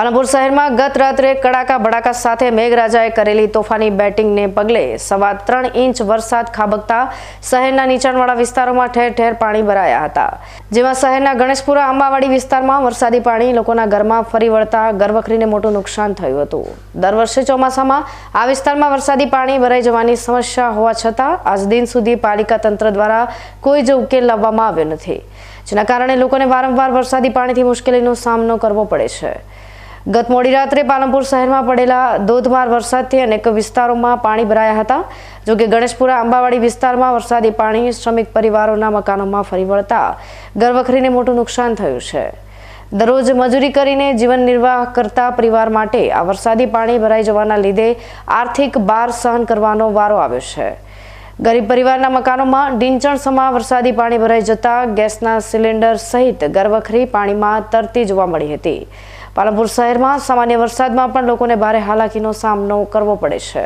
પાલનપુર શહેરમાં ગત રાત્રે કડાકા બડાકા સાથે મેઘરાજાએ કરેલી તોફાની બેટિંગને પગલે સવા ત્રણ ઇંચ વરસાદ ખાબકતા શહેરના નીચાણવાળા વિસ્તારોમાં ઠેર ઠેર પાણી ભરાયા હતા. જેમાં શહેરના ગણેશપુરા આંબાવાડી વિસ્તારમાં વરસાદી પાણી લોકોના ઘરમાં ફરી વળતા ઘરવખરીને મોટું નુકસાન થયું હતું. દર વર્ષે ચોમાસામાં આ વિસ્તારમાં વરસાદી પાણી ભરાઈ જવાની સમસ્યા હોવા છતાં આજ દિન સુધી પાલિકા તંત્ર દ્વારા કોઈ જ ઉકેલ લાવવામાં આવ્યો નથી, જેના કારણે લોકોને વારંવાર વરસાદી પાણીથી મુશ્કેલીનો સામનો કરવો પડે છે. ગત મોડી રાત્રે પાલનપુર શહેરમાં પડેલા ધોધમાર વરસાદથી અનેક વિસ્તારોમાં પાણી ભરાયા હતા. જોકે ગણેશપુરા, આંબાવાડી વિસ્તારમાં વરસાદી પાણી શ્રમિક પરિવારોના મકાનોમાં ફરી વળતા ઘરવખરીને મોટું નુકસાન થયું છે. દરરોજ મજૂરી કરીને જીવન નિર્વાહ કરતા પરિવાર માટે આ વરસાદી પાણી ભરાઈ જવાના લીધે આર્થિક ભાર સહન કરવાનો વારો આવ્યો છે. ગરીબ પરિવારના મકાનોમાં ઢીંચણ સમા વરસાદી પાણી ભરાઈ જતા ગેસના સિલિન્ડર સહિત ગરવખરી પાણીમાં તરતી જોવા મળી હતી. પાલનપુર શહેરમાં સામાન્ય વરસાદમાં પણ લોકોને ભારે હાલાકીનો સામનો કરવો પડે છે.